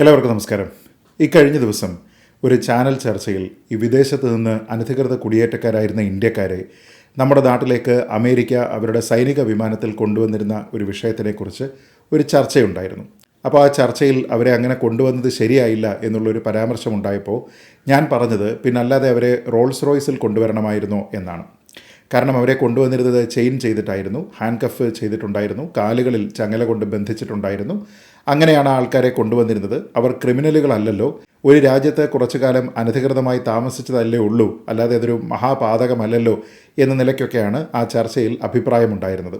എല്ലാവർക്കും നമസ്കാരം. ഇക്കഴിഞ്ഞ കഴിഞ്ഞ ദിവസം ഒരു ചാനൽ ചർച്ചയിൽ ഈ വിദേശത്ത് നിന്ന് അനധികൃത കുടിയേറ്റക്കാരായിരുന്ന ഇന്ത്യക്കാരെ നമ്മുടെ നാട്ടിലേക്ക് അമേരിക്ക അവരുടെ സൈനിക വിമാനത്തിൽ കൊണ്ടുവന്നിരുന്ന ഒരു വിഷയത്തിനെക്കുറിച്ച് ഒരു ചർച്ചയുണ്ടായിരുന്നു. അപ്പോൾ ആ ചർച്ചയിൽ അവരെ അങ്ങനെ കൊണ്ടുവന്നത് ശരിയായില്ല എന്നുള്ളൊരു പരാമർശമുണ്ടായപ്പോൾ ഞാൻ പറഞ്ഞത് പിന്നല്ലാതെ അവരെ റോൾസ് റോയ്സിൽ കൊണ്ടുവരണമായിരുന്നോ എന്നാണ്. കാരണം അവരെ കൊണ്ടുവന്നിരുന്നത് ചെയിൻ ചെയ്തിട്ടായിരുന്നു ഹാൻഡ് കഫ് ചെയ്തിട്ടുണ്ടായിരുന്നു കാലുകളിൽ ചങ്ങല കൊണ്ട് ബന്ധിച്ചിട്ടുണ്ടായിരുന്നു. അങ്ങനെയാണ് ആൾക്കാരെ കൊണ്ടുവന്നിരുന്നത്. അവർ ക്രിമിനലുകളല്ലല്ലോ. ഒരു രാജ്യത്ത് കുറച്ചു കാലം അനധികൃതമായി താമസിച്ചതല്ലേ ഉള്ളൂ. അല്ലാതെ അതൊരു മഹാപാതകമല്ലല്ലോ എന്ന നിലയ്ക്കൊക്കെയാണ് ആ ചർച്ചയിൽ അഭിപ്രായമുണ്ടായിരുന്നത്.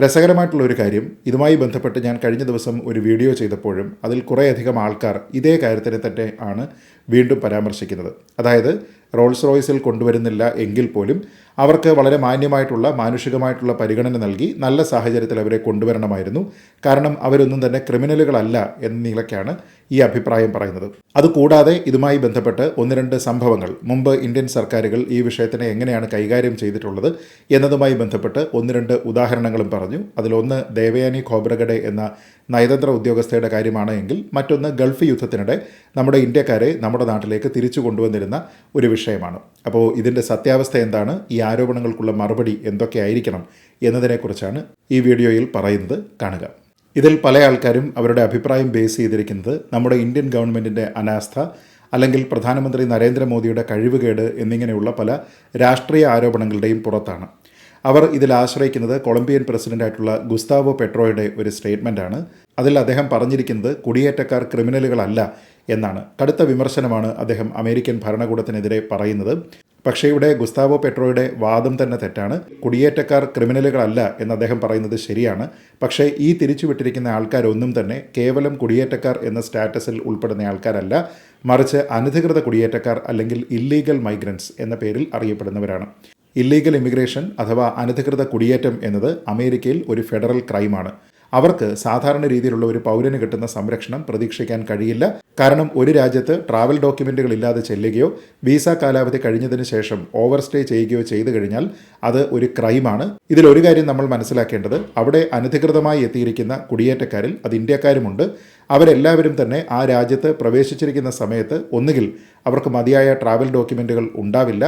രസകരമായിട്ടുള്ള ഒരു കാര്യം ഇതുമായി ബന്ധപ്പെട്ട് ഞാൻ കഴിഞ്ഞ ദിവസം ഒരു വീഡിയോ ചെയ്തപ്പോഴും അതിൽ കുറേയധികം ആൾക്കാർ ഇതേ കാര്യത്തിനെ തന്നെ ആണ് വീണ്ടും പരാമർശിക്കുന്നത്. അതായത് റോൾസ് റോയ്സിൽ കൊണ്ടുവരുന്നില്ല എങ്കിൽ പോലും അവർക്ക് വളരെ മാന്യമായിട്ടുള്ള മാനുഷികമായിട്ടുള്ള പരിഗണന നൽകി നല്ല സാഹചര്യത്തിൽ അവരെ കൊണ്ടുവരണമായിരുന്നു. കാരണം അവരൊന്നും തന്നെ ക്രിമിനലുകളല്ല എന്ന നിലയ്ക്കാണ് ഈ അഭിപ്രായം പറയുന്നത്. അതുകൂടാതെ ഇതുമായി ബന്ധപ്പെട്ട് ഒന്ന് രണ്ട് സംഭവങ്ങൾ. മുമ്പ് ഇന്ത്യൻ സർക്കാരുകൾ ഈ വിഷയത്തിനെ എങ്ങനെയാണ് കൈകാര്യം ചെയ്തിട്ടുള്ളത് എന്നതുമായി ബന്ധപ്പെട്ട് ഒന്ന് രണ്ട് ഉദാഹരണങ്ങളും പറഞ്ഞു. അതിലൊന്ന് ദേവയാനി ഖോബ്രഗഡെ എന്ന നയതന്ത്ര ഉദ്യോഗസ്ഥയുടെ കാര്യമാണ് എങ്കിൽ മറ്റൊന്ന് ഗൾഫ് യുദ്ധത്തിനിടെ നമ്മുടെ ഇന്ത്യക്കാരെ നമ്മുടെ നാട്ടിലേക്ക് തിരിച്ചു കൊണ്ടുവന്നിരുന്ന ഒരു വിഷയമാണ്. അപ്പോൾ ഇതിന്റെ സത്യാവസ്ഥ എന്താണ്? ഈ ആരോപണങ്ങൾക്കുള്ള മറുപടി എന്തൊക്കെയായിരിക്കണം എന്നതിനെക്കുറിച്ചാണ് ഈ വീഡിയോയിൽ പറയുന്നത് കാണുക. ഇതിൽ പല ആൾക്കാരും അവരുടെ അഭിപ്രായം ബേസ് ചെയ്തിരിക്കുന്നത് നമ്മുടെ ഇന്ത്യൻ ഗവൺമെന്റിന്റെ അനാസ്ഥ അല്ലെങ്കിൽ പ്രധാനമന്ത്രി നരേന്ദ്രമോദിയുടെ കഴിവുകേട് എന്നിങ്ങനെയുള്ള പല രാഷ്ട്രീയ ആരോപണങ്ങളുടെയും പുറത്താണ്. അവർ ഇതിൽ ആശ്രയിക്കുന്നത് കൊളംബിയൻ പ്രസിഡന്റായിട്ടുള്ള ഗുസ്താവോ പെട്രോയുടെ ഒരു സ്റ്റേറ്റ്മെന്റാണ് അതിൽ അദ്ദേഹം പറഞ്ഞിരിക്കുന്നത് കുടിയേറ്റക്കാർ ക്രിമിനലുകളല്ല എന്നാണ്. കടുത്ത വിമർശനമാണ് അദ്ദേഹം അമേരിക്കൻ ഭരണകൂടത്തിനെതിരെ പറയുന്നത്. പക്ഷേ ഇവിടെ ഗുസ്താവോ പെട്രോയുടെ വാദം തന്നെ തെറ്റാണ്. കുടിയേറ്റക്കാർ ക്രിമിനലുകളല്ല എന്ന് അദ്ദേഹം പറയുന്നത് ശരിയാണ്. പക്ഷേ ഈ തിരിച്ചുവിട്ടിരിക്കുന്ന ആൾക്കാരൊന്നും തന്നെ കേവലം കുടിയേറ്റക്കാർ എന്ന സ്റ്റാറ്റസിൽ ഉൾപ്പെടുന്ന ആൾക്കാരല്ല. മറിച്ച് അനധികൃത കുടിയേറ്റക്കാർ അല്ലെങ്കിൽ ഇല്ലീഗൽ മൈഗ്രൻസ് എന്ന പേരിൽ അറിയപ്പെടുന്നവരാണ്. ഇല്ലീഗൽ ഇമിഗ്രേഷൻ അഥവാ അനധികൃത കുടിയേറ്റം എന്നത് അമേരിക്കയിൽ ഒരു ഫെഡറൽ ക്രൈമാണ്. അവർക്ക് സാധാരണ രീതിയിലുള്ള ഒരു പൗരന് കിട്ടുന്ന സംരക്ഷണം പ്രതീക്ഷിക്കാൻ കഴിയില്ല. കാരണം ഒരു രാജ്യത്ത് ട്രാവൽ ഡോക്യുമെന്റുകൾ ഇല്ലാതെ ചെല്ലുകയോ വിസ കാലാവധി കഴിഞ്ഞതിന് ശേഷം ഓവർ സ്റ്റേ ചെയ്യുകയോ ചെയ്തു കഴിഞ്ഞാൽ അത് ഒരു ക്രൈമാണ് ഇതിൽ ഒരു കാര്യം നമ്മൾ മനസ്സിലാക്കേണ്ടത് അവിടെ അനധികൃതമായി എത്തിയിരിക്കുന്ന കുടിയേറ്റക്കാരിൽ അത് ഇന്ത്യക്കാരുമുണ്ട്. അവരെല്ലാവരും തന്നെ ആ രാജ്യത്ത് പ്രവേശിച്ചിരിക്കുന്ന സമയത്ത് ഒന്നുകിൽ അവർക്ക് മതിയായ ട്രാവൽ ഡോക്യുമെന്റുകൾ ഉണ്ടാവില്ല.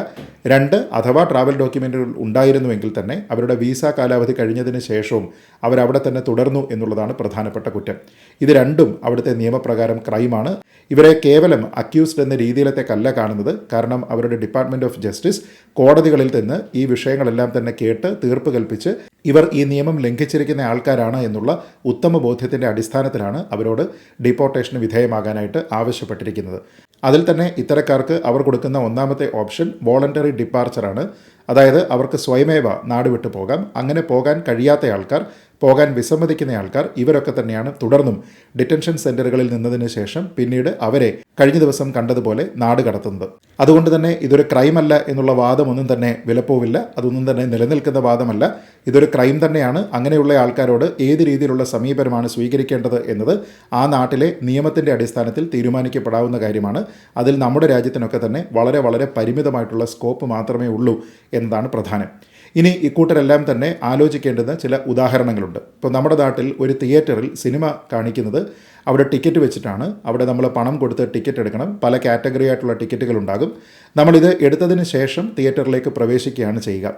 രണ്ട് അഥവാ ട്രാവൽ ഡോക്യുമെന്റുകൾ ഉണ്ടായിരുന്നുവെങ്കിൽ തന്നെ അവരുടെ വിസ കാലാവധി കഴിഞ്ഞതിന് ശേഷവും അവരവിടെ തന്നെ തുടർന്നു എന്നുള്ളതാണ് പ്രധാനപ്പെട്ട കുറ്റം. ഇത് രണ്ടും അവിടുത്തെ നിയമപ്രകാരം ക്രൈമാണ്. ഇവരെ കേവലം അക്യൂസ്ഡ് എന്ന രീതിയിലത്തേക്കല്ല കാണുന്നത്. കാരണം അവരുടെ ഡിപ്പാർട്ട്മെന്റ് ഓഫ് ജസ്റ്റിസ് കോടതികളിൽ നിന്ന് ഈ വിഷയങ്ങളെല്ലാം തന്നെ കേട്ട് തീർപ്പ് കൽപ്പിച്ച് ഇവർ ഈ നിയമം ലംഘിച്ചിരിക്കുന്ന ആൾക്കാരാണ് എന്നുള്ള ഉത്തമ ബോധ്യത്തിന്റെ അടിസ്ഥാനത്തിലാണ് അവരോട് ഡിപ്പോർട്ടേഷന് വിധേയമാകാനായിട്ട് ആവശ്യപ്പെട്ടിരിക്കുന്നത്. അതിൽ തന്നെ ഇത്തരക്കാർക്ക് അവർ കൊടുക്കുന്ന ഒന്നാമത്തെ ഓപ്ഷൻ വോളണ്ടറി ഡിപ്പാർച്ചറാണ് അതായത് അവർക്ക് സ്വയമേവ നാട് വിട്ടു പോകാം അങ്ങനെ പോകാൻ കഴിയാത്ത ആൾക്കാർ പോകാൻ വിസമ്മതിക്കുന്ന ആൾക്കാർ ഇവരൊക്കെ തന്നെയാണ്. തുടർന്നും ഡിറ്റൻഷൻ സെന്ററുകളിൽ നിന്നതിന് ശേഷം പിന്നീട് അവരെ കഴിഞ്ഞ ദിവസം കണ്ടതുപോലെ നാട് കടത്തുന്നത്. അതുകൊണ്ട് തന്നെ ഇതൊരു ക്രൈമല്ല എന്നുള്ള വാദമൊന്നും തന്നെ വിലപ്പോവില്ല. അതൊന്നും തന്നെ നിലനിൽക്കുന്ന വാദമല്ല. ഇതൊരു ക്രൈം തന്നെയാണ്. അങ്ങനെയുള്ള ആൾക്കാരോട് ഏത് രീതിയിലുള്ള സമീപനമാണ് സ്വീകരിക്കേണ്ടത് എന്നത് ആ നാട്ടിലെ നിയമത്തിന്റെ അടിസ്ഥാനത്തിൽ തീരുമാനിക്കപ്പെടാവുന്ന കാര്യമാണ്. അതിൽ നമ്മുടെ രാജ്യത്തിനൊക്കെ തന്നെ വളരെ വളരെ പരിമിതമായിട്ടുള്ള സ്കോപ്പ് മാത്രമേ ഉള്ളൂ എന്നതാണ് പ്രധാനം. ഇനി ഇക്കൂട്ടരെല്ലാം തന്നെ ആലോചിക്കേണ്ടുന്ന ചില ഉദാഹരണങ്ങളുണ്ട്. ഇപ്പോൾ നമ്മുടെ നാട്ടിൽ ഒരു തിയേറ്ററിൽ സിനിമ കാണിക്കുന്നത് അവിടെ ടിക്കറ്റ് വെച്ചിട്ടാണ്. അവിടെ നമ്മൾ പണം കൊടുത്ത് ടിക്കറ്റ് എടുക്കണം. പല കാറ്റഗറി ആയിട്ടുള്ള ടിക്കറ്റുകൾ ഉണ്ടാകും. നമ്മളിത് എടുത്തതിന് ശേഷം തിയേറ്ററിലേക്ക് പ്രവേശിക്കുകയാണ് ചെയ്യുക.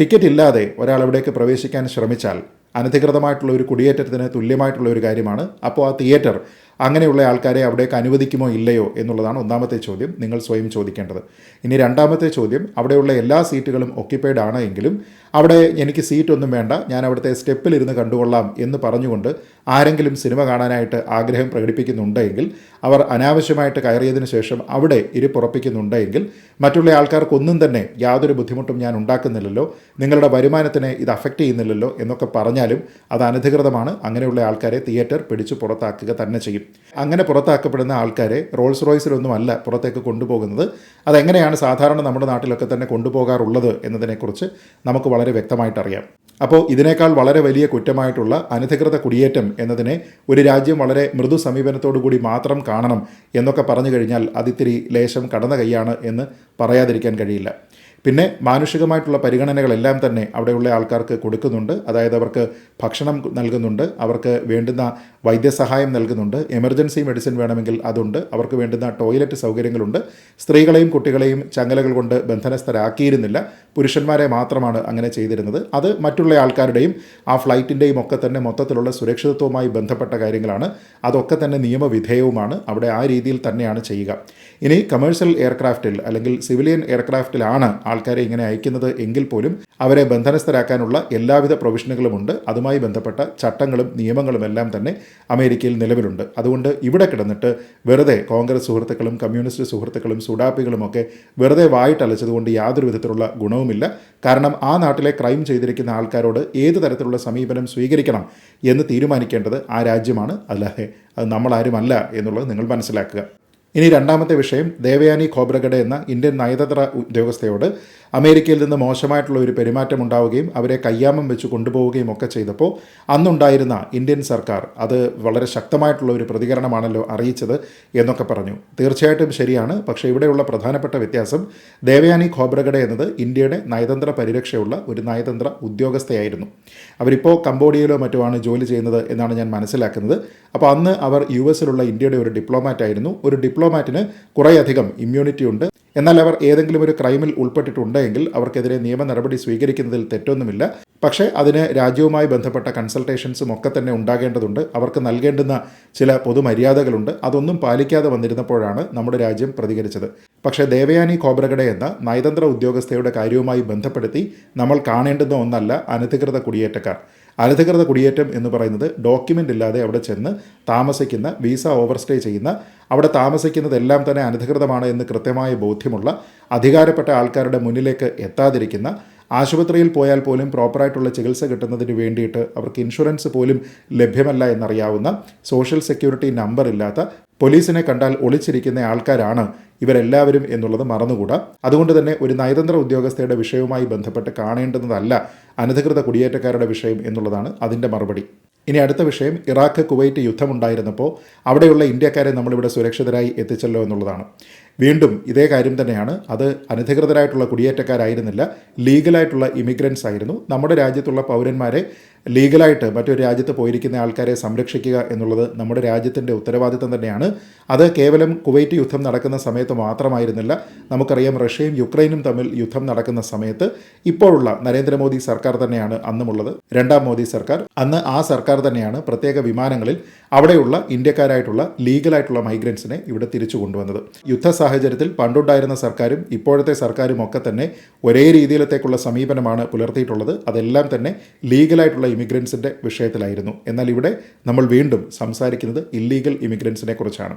ടിക്കറ്റ് ഇല്ലാതെ ഒരാൾ അവിടേക്ക് പ്രവേശിക്കാൻ ശ്രമിച്ചാൽ അനധികൃതമായിട്ടുള്ള ഒരു കുടിയേറ്റത്തിന് തുല്യമായിട്ടുള്ള ഒരു കാര്യമാണ്. അപ്പോൾ ആ തിയേറ്റർ അങ്ങനെയുള്ള ആൾക്കാരെ അവിടേക്ക് അനുവദിക്കുമോ ഇല്ലയോ എന്നുള്ളതാണ് ഒന്നാമത്തെ ചോദ്യം. നിങ്ങൾ സ്വയം ചോദിക്കേണ്ടത്. ഇനി രണ്ടാമത്തെ ചോദ്യം അവിടെയുള്ള എല്ലാ സീറ്റുകളും ഒക്യുപ്പൈഡ് ആണ് എങ്കിലും അവിടെ എനിക്ക് സീറ്റൊന്നും വേണ്ട ഞാൻ അവിടുത്തെ സ്റ്റെപ്പിലിരുന്ന് കണ്ടുകൊള്ളാം എന്ന് പറഞ്ഞുകൊണ്ട് ആരെങ്കിലും സിനിമ കാണാനായിട്ട് ആഗ്രഹം പ്രകടിപ്പിക്കുന്നുണ്ടെങ്കിൽ അവർ അനാവശ്യമായിട്ട് കയറിയതിന് ശേഷം അവിടെ ഇരിപ്പുറപ്പിക്കുന്നുണ്ടെങ്കിൽ മറ്റുള്ള ആൾക്കാർക്കൊന്നും തന്നെ യാതൊരു ബുദ്ധിമുട്ടും ഞാൻ ഉണ്ടാക്കുന്നില്ലല്ലോ നിങ്ങളുടെ വരുമാനത്തിനെ ഇത് അഫക്റ്റ് ചെയ്യുന്നില്ലല്ലോ എന്നൊക്കെ പറഞ്ഞാലും അത് അനധികൃതമാണ്. അങ്ങനെയുള്ള ആൾക്കാരെ തിയേറ്റർ പിടിച്ചു പുറത്താക്കുക തന്നെ ചെയ്യും. അങ്ങനെ പുറത്താക്കപ്പെടുന്ന ആൾക്കാരെ റോൾസ് റോയ്സിലൊന്നുമല്ല പുറത്തേക്ക് കൊണ്ടുപോകുന്നത്. അതെങ്ങനെയാണ് സാധാരണ നമ്മുടെ നാട്ടിലൊക്കെ തന്നെ കൊണ്ടുപോകാറുള്ളത് എന്നതിനെക്കുറിച്ച് നമുക്ക് വളരെ വ്യക്തമായിട്ട് അറിയാം അപ്പോൾ ഇതിനേക്കാൾ വളരെ വലിയ കുറ്റമായിട്ടുള്ള അനധികൃത കുടിയേറ്റം എന്നതിനെ ഒരു രാജ്യം വളരെ മൃദു സമീപനത്തോടു കൂടി മാത്രം കാണണം എന്നൊക്കെ പറഞ്ഞു കഴിഞ്ഞാൽ അതിത്തിരി ലേശം കടന്ന കൈയാണ് എന്ന് പറയാതിരിക്കാൻ കഴിയില്ല. പിന്നെ മാനുഷികമായിട്ടുള്ള പരിഗണനകളെല്ലാം തന്നെ അവിടെയുള്ള ആൾക്കാർക്ക് കൊടുക്കുന്നുണ്ട്. അതായത് അവർക്ക് ഭക്ഷണം നൽകുന്നുണ്ട്. അവർക്ക് വേണ്ടുന്ന വൈദ്യസഹായം നൽകുന്നുണ്ട്. എമർജൻസി മെഡിസിൻ വേണമെങ്കിൽ അതുണ്ട്. അവർക്ക് വേണ്ടുന്ന ടോയ്ലറ്റ് സൗകര്യങ്ങളുണ്ട്. സ്ത്രീകളെയും കുട്ടികളെയും ചങ്ങലകൾ കൊണ്ട് ബന്ധനസ്ഥരാക്കിയിരുന്നില്ല. പുരുഷന്മാരെ മാത്രമാണ് അങ്ങനെ ചെയ്തിരുന്നത്. അത് മറ്റുള്ള ആൾക്കാരുടെയും ആ ഫ്ലൈറ്റിന്റെയും ഒക്കെ തന്നെ മൊത്തത്തിലുള്ള സുരക്ഷിതത്വവുമായി ബന്ധപ്പെട്ട കാര്യങ്ങളാണ്. അതൊക്കെ തന്നെ നിയമവിധേയവുമാണ്. അവിടെ ആ രീതിയിൽ തന്നെയാണ് ചെയ്യുക. ഇനി കമേഴ്ഷ്യൽ എയർക്രാഫ്റ്റിൽ അല്ലെങ്കിൽ സിവിലിയൻ എയർക്രാഫ്റ്റിലാണ് ആൾക്കാരെ ഇങ്ങനെ അയക്കുന്നത് എങ്കിൽ പോലും അവരെ ബന്ധനസ്ഥരാക്കാനുള്ള എല്ലാവിധ പ്രൊവിഷനുകളുമുണ്ട് അതുമായി ബന്ധപ്പെട്ട ചട്ടങ്ങളും നിയമങ്ങളും എല്ലാം തന്നെ അമേരിക്കയിൽ നിലവിലുണ്ട്. അതുകൊണ്ട് ഇവിടെ കിടന്നിട്ട് വെറുതെ കോൺഗ്രസ് സുഹൃത്തുക്കളും കമ്മ്യൂണിസ്റ്റ് സുഹൃത്തുക്കളും സുഡാപ്പികളും ഒക്കെ വെറുതെ വായിട്ടലച്ചതുകൊണ്ട് യാതൊരു വിധത്തിലുള്ള ഗുണവുമില്ല. കാരണം ആ നാട്ടിലെ ക്രൈം ചെയ്തിരിക്കുന്ന ആൾക്കാരോട് ഏത് തരത്തിലുള്ള സമീപനം സ്വീകരിക്കണം എന്ന് തീരുമാനിക്കേണ്ടത് ആ രാജ്യമാണ്. അല്ലാതെ അത് നമ്മളാരുമല്ല എന്നുള്ളത് നിങ്ങൾ മനസ്സിലാക്കുക. ഇനി രണ്ടാമത്തെ വിഷയം ദേവയാനി ഖോബ്രഗഡ എന്ന ഇന്ത്യൻ നയതന്ത്ര ഉദ്യോഗസ്ഥയോട് അമേരിക്കയിൽ നിന്ന് മോശമായിട്ടുള്ള ഒരു പെരുമാറ്റം ഉണ്ടാവുകയും അവരെ കയ്യാമം വെച്ച് കൊണ്ടുപോവുകയും ഒക്കെ ചെയ്തപ്പോൾ അന്നുണ്ടായിരുന്ന ഇന്ത്യൻ സർക്കാർ അത് വളരെ ശക്തമായിട്ടുള്ള ഒരു പ്രതികരണമാണല്ലോ അറിയിച്ചത് എന്നൊക്കെ പറഞ്ഞു. തീർച്ചയായിട്ടും ശരിയാണ്. പക്ഷേ ഇവിടെയുള്ള പ്രധാനപ്പെട്ട വ്യത്യാസം ദേവയാനി ഖോബ്രഗഡ എന്നത് ഇന്ത്യയുടെ നയതന്ത്ര പരിരക്ഷയുള്ള ഒരു നയതന്ത്ര ഉദ്യോഗസ്ഥയായിരുന്നു. അവരിപ്പോൾ കംബോഡിയയിലോ മറ്റോ ആണ് ജോലി ചെയ്യുന്നത് എന്നാണ് ഞാൻ മനസ്സിലാക്കുന്നത്. അപ്പോൾ അന്ന് അവർ യു എസിലുള്ള ഇന്ത്യയുടെ ഒരു ഡിപ്ലോമാറ്റ് ആയിരുന്നു ഒരു ഡിപ്ലോമാറ്റിന് കുറേയധികം ഇമ്മ്യൂണിറ്റി ഉണ്ട്. എന്നാൽ അവർ ഏതെങ്കിലും ഒരു ക്രൈമിൽ ഉൾപ്പെട്ടിട്ടുണ്ടെങ്കിൽ അവർക്കെതിരെ നിയമ നടപടി സ്വീകരിക്കുന്നതിൽ തെറ്റൊന്നുമില്ല. പക്ഷേ അതിന് രാജ്യവുമായി ബന്ധപ്പെട്ട കൺസൾട്ടേഷൻസും ഒക്കെ തന്നെ ഉണ്ടാകേണ്ടതുണ്ട്. അവർക്ക് നൽകേണ്ടുന്ന ചില പൊതുമര്യാദകളുണ്ട്. അതൊന്നും പാലിക്കാതെ വന്നിരുന്നപ്പോഴാണ് നമ്മുടെ രാജ്യം പ്രതികരിച്ചത്. പക്ഷേ ദേവയാനി കോബ്രഗഡെ എന്ന നയതന്ത്ര ഉദ്യോഗസ്ഥയുടെ കാര്യവുമായി ബന്ധപ്പെടുത്തി നമ്മൾ കാണേണ്ടുന്ന ഒന്നല്ല അനധികൃത കുടിയേറ്റക്കാർ. അനധികൃത കുടിയേറ്റം എന്ന് പറയുന്നത് ഡോക്യുമെന്റ് ഇല്ലാതെ അവിടെ ചെന്ന് താമസിക്കുന്ന വിസ ഓവർസ്റ്റേ ചെയ്യുന്ന അവിടെ താമസിക്കുന്നതെല്ലാം തന്നെ അനധികൃതമാണ് എന്ന് കൃത്യമായ ബോധ്യമുള്ള അധികാരപ്പെട്ട ആൾക്കാരുടെ മുന്നിലേക്ക് എത്താതിരിക്കുന്ന ആശുപത്രിയിൽ പോയാൽ പോലും പ്രോപ്പറായിട്ടുള്ള ചികിത്സ കിട്ടുന്നതിന് വേണ്ടിയിട്ട് അവർക്ക് ഇൻഷുറൻസ് പോലും ലഭ്യമല്ല എന്നറിയാവുന്ന സോഷ്യൽ സെക്യൂരിറ്റി നമ്പർ ഇല്ലാത്ത പോലീസിനെ കണ്ടാൽ ഒളിച്ചിരിക്കുന്ന ആൾക്കാരാണ് ഇവരെല്ലാവരും എന്നുള്ളത് മറന്നുകൂടാ. അതുകൊണ്ട് തന്നെ ഒരു നയതന്ത്ര ഉദ്യോഗസ്ഥയുടെ വിഷയവുമായി ബന്ധപ്പെട്ട് കാണേണ്ടുന്നതല്ല അനധികൃത കുടിയേറ്റക്കാരുടെ വിഷയം എന്നുള്ളതാണ് അതിന്റെ മറുപടി. ഇനി അടുത്ത വിഷയം ഇറാഖ് കുവൈറ്റ് യുദ്ധമുണ്ടായിരുന്നപ്പോൾ അവിടെയുള്ള ഇന്ത്യക്കാരെ നമ്മളിവിടെ സുരക്ഷിതരായി എത്തിച്ചല്ലോ എന്നുള്ളതാണ്. വീണ്ടും ഇതേ കാര്യം തന്നെയാണ്. അത് അനധികൃതരായിട്ടുള്ള കുടിയേറ്റക്കാരായിരുന്നില്ല. ലീഗലായിട്ടുള്ള ഇമിഗ്രൻസ് ആയിരുന്നു. നമ്മുടെ രാജ്യത്തുള്ള പൗരന്മാരെ ലീഗലായിട്ട് മറ്റൊരു രാജ്യത്ത് പോയിരിക്കുന്ന ആൾക്കാരെ സംരക്ഷിക്കുക എന്നുള്ളത് നമ്മുടെ രാജ്യത്തിന്റെ ഉത്തരവാദിത്തം തന്നെയാണ്. അത് കേവലം കുവൈറ്റ് യുദ്ധം നടക്കുന്ന സമയത്ത് മാത്രമായിരുന്നില്ല. നമുക്കറിയാം റഷ്യയും യുക്രൈനും തമ്മിൽ യുദ്ധം നടക്കുന്ന സമയത്ത് ഇപ്പോഴുള്ള നരേന്ദ്രമോദി സർക്കാർ തന്നെയാണ് അന്നുമുള്ളത്. രണ്ടാം മോദി സർക്കാർ. അന്ന് ആ സർക്കാർ തന്നെയാണ് പ്രത്യേക വിമാനങ്ങളിൽ അവിടെയുള്ള ഇന്ത്യക്കാരായിട്ടുള്ള ലീഗലായിട്ടുള്ള മൈഗ്രൻസിനെ ഇവിടെ തിരിച്ചു കൊണ്ടുവന്നത്. യുദ്ധ സാഹചര്യത്തിൽ പണ്ടുണ്ടായിരുന്ന സർക്കാരും ഇപ്പോഴത്തെ സർക്കാരും ഒക്കെ തന്നെ ഒരേ രീതിയിലത്തേക്കുള്ള സമീപനമാണ് പുലർത്തിയിട്ടുള്ളത്. അതെല്ലാം തന്നെ ലീഗലായിട്ടുള്ള ഇമിഗ്രൻസിന്റെ വിഷയത്തിലായിരുന്നു. എന്നാൽ ഇവിടെ നമ്മൾ വീണ്ടും സംസാരിക്കുന്നത് ഇല്ലീഗൽ ഇമിഗ്രൻസിനെ കുറിച്ചാണ്.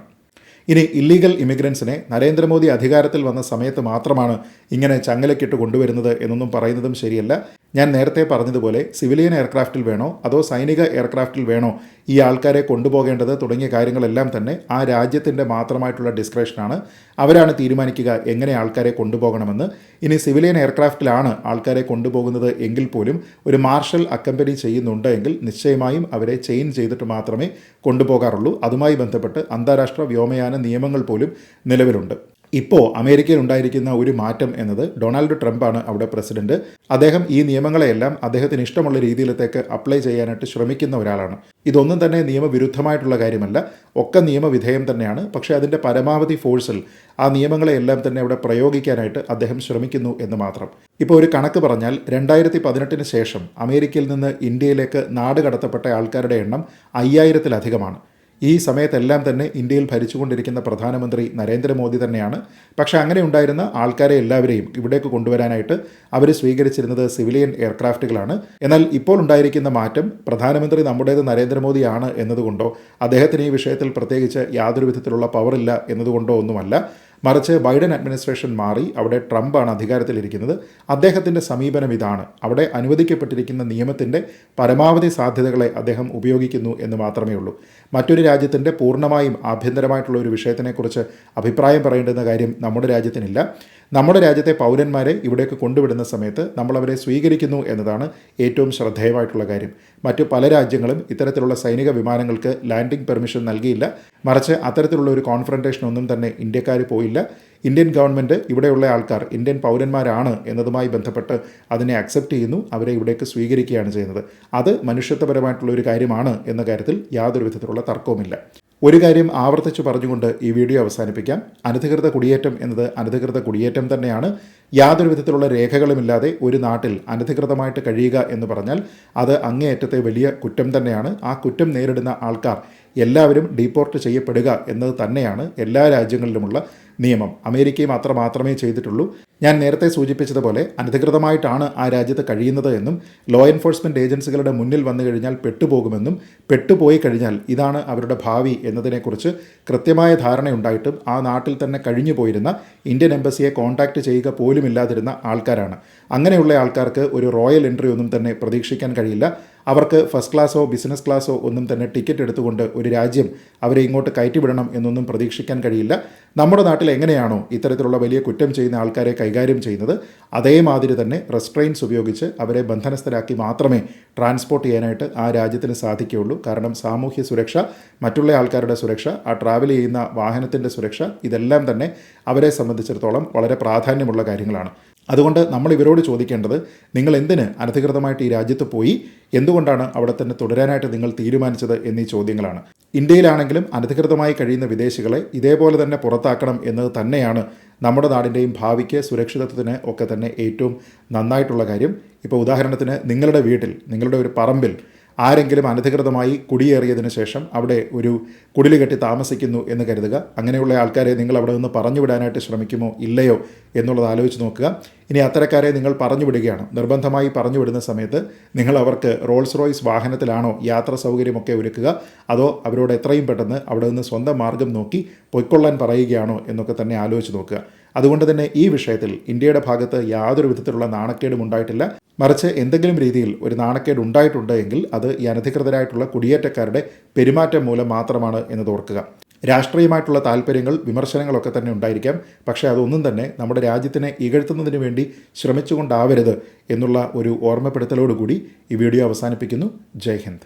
ഇനി ഇല്ലീഗൽ ഇമിഗ്രൻസിനെ നരേന്ദ്രമോദി അധികാരത്തിൽ വന്ന സമയത്ത് മാത്രമാണ് ഇങ്ങനെ ചങ്ങലക്കിട്ട് കൊണ്ടുവരുന്നത് എന്നൊന്നും പറയുന്നതും ശരിയല്ല. ഞാൻ നേരത്തെ പറഞ്ഞതുപോലെ സിവിലിയൻ എയർക്രാഫ്റ്റിൽ വേണോ അതോ സൈനിക എയർക്രാഫ്റ്റിൽ വേണോ ഈ ആൾക്കാരെ കൊണ്ടുപോകേണ്ടത് തുടങ്ങിയ കാര്യങ്ങളെല്ലാം തന്നെ ആ രാജ്യത്തിന്റെ മാത്രമായിട്ടുള്ള ഡിസ്ക്രഷനാണ്. അവരാണ് തീരുമാനിക്കുക എങ്ങനെ ആൾക്കാരെ കൊണ്ടുപോകണമെന്ന്. ഇനി സിവിലിയൻ എയർക്രാഫ്റ്റിലാണ് ആൾക്കാരെ കൊണ്ടുപോകുന്നത് എങ്കിൽ പോലും ഒരു മാർഷൽ അക്കമ്പനി ചെയ്യുന്നുണ്ട് എങ്കിൽ നിശ്ചയമായും അവരെ ചെയിൻ ചെയ്തിട്ട് മാത്രമേ കൊണ്ടുപോകാറുള്ളൂ. അതുമായി ബന്ധപ്പെട്ട് അന്താരാഷ്ട്ര വ്യോമയാന നിയമങ്ങൾ പോലും നിലവിലുണ്ട്. ഇപ്പോൾ അമേരിക്കയിൽ ഉണ്ടായിരിക്കുന്ന ഒരു മാറ്റം എന്നത് ഡൊണാൾഡ് ട്രംപാണ് അവിടെ പ്രസിഡന്റ്. അദ്ദേഹം ഈ നിയമങ്ങളെയെല്ലാം അദ്ദേഹത്തിന് ഇഷ്ടമുള്ള രീതിയിലത്തേക്ക് അപ്ലൈ ചെയ്യാനായിട്ട് ശ്രമിക്കുന്ന ഒരാളാണ്. ഇതൊന്നും തന്നെ നിയമവിരുദ്ധമായിട്ടുള്ള കാര്യമല്ല. ഒക്കെ നിയമവിധേയം തന്നെയാണ്. പക്ഷേ അതിന്റെ പരമാവധി ഫോഴ്സിൽ ആ നിയമങ്ങളെയെല്ലാം തന്നെ അവിടെ പ്രയോഗിക്കാനായിട്ട് അദ്ദേഹം ശ്രമിക്കുന്നു എന്ന് മാത്രം. ഇപ്പോൾ ഒരു കണക്ക് പറഞ്ഞാൽ രണ്ടായിരത്തി പതിനെട്ടിന് ശേഷം അമേരിക്കയിൽ നിന്ന് ഇന്ത്യയിലേക്ക് നാട് കടത്തപ്പെട്ട ആൾക്കാരുടെ എണ്ണം അയ്യായിരത്തിലധികമാണ്. ഈ സമയത്തെല്ലാം തന്നെ ഇന്ത്യയിൽ ഭരിച്ചുകൊണ്ടിരിക്കുന്ന പ്രധാനമന്ത്രി നരേന്ദ്രമോദി തന്നെയാണ്. പക്ഷേ അങ്ങനെ ഉണ്ടായിരുന്ന ആൾക്കാരെ എല്ലാവരെയും ഇവിടേക്ക് കൊണ്ടുവരാനായിട്ട് അവർ സ്വീകരിച്ചിരുന്നത് സിവിലിയൻ എയർക്രാഫ്റ്റുകളാണ്. എന്നാൽ ഇപ്പോൾ ഉണ്ടായിരിക്കുന്ന മാറ്റം പ്രധാനമന്ത്രി നമ്മുടേത് നരേന്ദ്രമോദിയാണ് എന്നതുകൊണ്ടോ അദ്ദേഹത്തിന് ഈ വിഷയത്തിൽ പ്രത്യേകിച്ച് യാതൊരു വിധത്തിലുള്ള പവറില്ല എന്നതുകൊണ്ടോ ഒന്നുമല്ല. മറിച്ച് ബൈഡൻ അഡ്മിനിസ്ട്രേഷൻ മാറി അവിടെ ട്രംപാണ് അധികാരത്തിലിരിക്കുന്നത്. അദ്ദേഹത്തിന്റെ സമീപനം ഇതാണ്. അവിടെ അനുവദിക്കപ്പെട്ടിരിക്കുന്ന നിയമത്തിന്റെ പരമാവധി സാധ്യതകളെ അദ്ദേഹം ഉപയോഗിക്കുന്നു എന്ന് മാത്രമേ ഉള്ളൂ. മറ്റൊരു രാജ്യത്തിന്റെ പൂർണമായും ആഭ്യന്തരമായിട്ടുള്ള ഒരു വിഷയത്തിനെക്കുറിച്ച് അഭിപ്രായം പറയേണ്ടുന്ന കാര്യം നമ്മുടെ രാജ്യത്തിനില്ല. നമ്മുടെ രാജ്യത്തെ പൗരന്മാരെ ഇവിടേക്ക് കൊണ്ടുവിടുന്ന സമയത്ത് നമ്മൾ അവരെ സ്വീകരിക്കുന്നു എന്നതാണ് ഏറ്റവും ശ്രദ്ധേയമായിട്ടുള്ള കാര്യം. മറ്റു പല രാജ്യങ്ങളും ഇത്തരത്തിലുള്ള സൈനിക വിമാനങ്ങൾക്ക് ലാൻഡിംഗ് പെർമിഷൻ നൽകിയില്ല. മറിച്ച് അത്തരത്തിലുള്ള ഒരു കോൺഫറന്റേഷൻ ഒന്നും തന്നെ ഇന്ത്യക്കാർ പോയില്ല. ഇന്ത്യൻ ഗവൺമെന്റ് ഇവിടെയുള്ള ആൾക്കാർ ഇന്ത്യൻ പൗരന്മാരാണ് എന്നതുമായി ബന്ധപ്പെട്ട് അതിനെ അക്സെപ്റ്റ് ചെയ്യുന്നു അവരെ ഇവിടേക്ക് സ്വീകരിക്കുകയാണ് ചെയ്യുന്നത്. അത് മനുഷ്യത്വപരമായിട്ടുള്ള ഒരു കാര്യമാണ് എന്ന കാര്യത്തിൽ യാതൊരു വിധത്തിലുള്ള തർക്കവുമില്ല. ഒരു കാര്യം ആവർത്തിച്ച് പറഞ്ഞുകൊണ്ട് ഈ വീഡിയോ അവസാനിപ്പിക്കാം. അനധികൃത കുടിയേറ്റം എന്നത് അനധികൃത കുടിയേറ്റം തന്നെയാണ്. യാതൊരു വിധത്തിലുള്ള രേഖകളുമില്ലാതെ ഒരു നാട്ടിൽ അനധികൃതമായിട്ട് കഴിയുക എന്ന് പറഞ്ഞാൽ അത് അങ്ങേയറ്റത്തെ വലിയ കുറ്റം തന്നെയാണ്. ആ കുറ്റം നേരിടുന്ന ആൾക്കാർ എല്ലാവരും ഡീപ്പോർട്ട് ചെയ്യപ്പെടുക എന്നത് തന്നെയാണ്. എല്ലാ രാജ്യങ്ങളിലുമുള്ള നിയമം. അമേരിക്കയും അത്ര മാത്രമേ ചെയ്തിട്ടുള്ളൂ. ഞാൻ നേരത്തെ സൂചിപ്പിച്ചതുപോലെ അനധികൃതമായിട്ടാണ് ആ രാജ്യത്ത് കഴിയുന്നത് എന്നും ലോ എൻഫോഴ്സ്മെന്റ് ഏജൻസികളുടെ മുന്നിൽ വന്നു കഴിഞ്ഞാൽ പെട്ടുപോകുമെന്നും പെട്ടുപോയി കഴിഞ്ഞാൽ ഇതാണ് അവരുടെ ഭാവി എന്നതിനെക്കുറിച്ച് കൃത്യമായ ധാരണയുണ്ടായിട്ടും ആ നാട്ടിൽ തന്നെ കഴിഞ്ഞു പോയിരുന്ന ഇന്ത്യൻ എംബസിയെ കോൺടാക്റ്റ് ചെയ്യുക പോലുമില്ലാതിരുന്ന ആൾക്കാരാണ്. അങ്ങനെയുള്ള ആൾക്കാർക്ക് ഒരു റോയൽ എൻട്രി ഒന്നും തന്നെ പ്രതീക്ഷിക്കാൻ കഴിയില്ല. അവർക്ക് ഫസ്റ്റ് ക്ലാസ്സോ ബിസിനസ് ക്ലാസ്സോ ഒന്നും തന്നെ ടിക്കറ്റ് എടുത്തുകൊണ്ട് ഒരു രാജ്യം അവരെ ഇങ്ങോട്ട് കയറ്റിവിടണം എന്നൊന്നും പ്രതീക്ഷിക്കാൻ കഴിയില്ല. നമ്മുടെ നാട്ടിൽ എങ്ങനെയാണോ ഇത്തരത്തിലുള്ള വലിയ കുറ്റം ചെയ്യുന്ന ആൾക്കാരെ കൈകാര്യം ചെയ്യുന്നത് അതേമാതിരി തന്നെ റെസ്ട്രെയിൻസ് ഉപയോഗിച്ച് അവരെ ബന്ധനസ്ഥരാക്കി മാത്രമേ ട്രാൻസ്പോർട്ട് ചെയ്യാനായിട്ട് ആ രാജ്യത്തിന് സാധിക്കുകയുള്ളൂ. കാരണം സാമൂഹ്യ സുരക്ഷ മറ്റുള്ള ആൾക്കാരുടെ സുരക്ഷ ആ ട്രാവൽ ചെയ്യുന്ന വാഹനത്തിന്റെ സുരക്ഷ ഇതെല്ലാം തന്നെ അവരെ സംബന്ധിച്ചിടത്തോളം വളരെ പ്രാധാന്യമുള്ള കാര്യങ്ങളാണ്. അതുകൊണ്ട് നമ്മൾ ഇവരോട് ചോദിക്കേണ്ടത് നിങ്ങൾ എന്തിന് അനധികൃതമായിട്ട് ഈ രാജ്യത്ത് പോയി? എന്തുകൊണ്ടാണ് അവിടെ തന്നെ തുടരാനായിട്ട് നിങ്ങൾ തീരുമാനിച്ചത് എന്നീ ചോദ്യങ്ങളാണ്. ഇന്ത്യയിലാണെങ്കിലും അനധികൃതമായി കഴിയുന്ന വിദേശികളെ ഇതേപോലെ തന്നെ പുറത്താക്കണം എന്നത് തന്നെയാണ് നമ്മുടെ നാടിന്റെയും ഭാവിക്ക് സുരക്ഷിതത്വത്തിന് ഒക്കെ തന്നെ ഏറ്റവും നന്നായിട്ടുള്ള കാര്യം. ഇപ്പോൾ ഉദാഹരണത്തിന് നിങ്ങളുടെ വീട്ടിൽ നിങ്ങളുടെ ഒരു പറമ്പിൽ ആരെങ്കിലും അനധികൃതമായി കുടിയേറിയതിന് ശേഷം അവിടെ ഒരു കുടിൽ കെട്ടി താമസിക്കുന്നു എന്ന് കരുതുക. അങ്ങനെയുള്ള ആൾക്കാരെ നിങ്ങൾ അവിടെ നിന്ന് പറഞ്ഞു വിടാനായിട്ട് ശ്രമിക്കുമോ? ഇല്ലയോ? എന്നുള്ളത് ആലോചിച്ച് നോക്കുക. ഇനി അത്തരക്കാരെ നിങ്ങൾ പറഞ്ഞു വിടുകയാണ്. നിർബന്ധമായി പറഞ്ഞു വിടുന്ന സമയത്ത് നിങ്ങൾ അവർക്ക് റോൾസ് റോയ്സ് വാഹനത്തിലാണോ യാത്ര സൗകര്യമൊക്കെ ഒരുക്കുക? അതോ അവരോട് എത്രയും പെട്ടെന്ന് അവിടെ നിന്ന് സ്വന്തം മാർഗം നോക്കി പൊയ്ക്കൊള്ളാൻ പറയുകയാണോ എന്നൊക്കെ തന്നെ ആലോചിച്ച് നോക്കുക. അതുകൊണ്ട് തന്നെ ഈ വിഷയത്തിൽ ഇന്ത്യയുടെ ഭാഗത്ത് യാതൊരു വിധത്തിലുള്ള നാണക്കേടും ഉണ്ടായിട്ടില്ല. മറിച്ച് എന്തെങ്കിലും രീതിയിൽ ഒരു നാണക്കേട് ഉണ്ടായിട്ടുണ്ട് എങ്കിൽ അത് ഈ അനധികൃതരായിട്ടുള്ള കുടിയേറ്റക്കാരുടെ പെരുമാറ്റം മൂലം മാത്രമാണ് എന്ന് ഓർക്കുക. രാഷ്ട്രീയമായിട്ടുള്ള താല്പര്യങ്ങൾ വിമർശനങ്ങളൊക്കെ തന്നെ ഉണ്ടായിരിക്കാം. പക്ഷേ അതൊന്നും തന്നെ നമ്മുടെ രാജ്യത്തിനെ ഇകഴ്ത്തുന്നതിന് വേണ്ടി ശ്രമിച്ചുകൊണ്ടാവരുത് എന്നുള്ള ഒരു ഓർമ്മപ്പെടുത്തലോടുകൂടി ഈ വീഡിയോ അവസാനിപ്പിക്കുന്നു. ജയ് ഹിന്ദ്.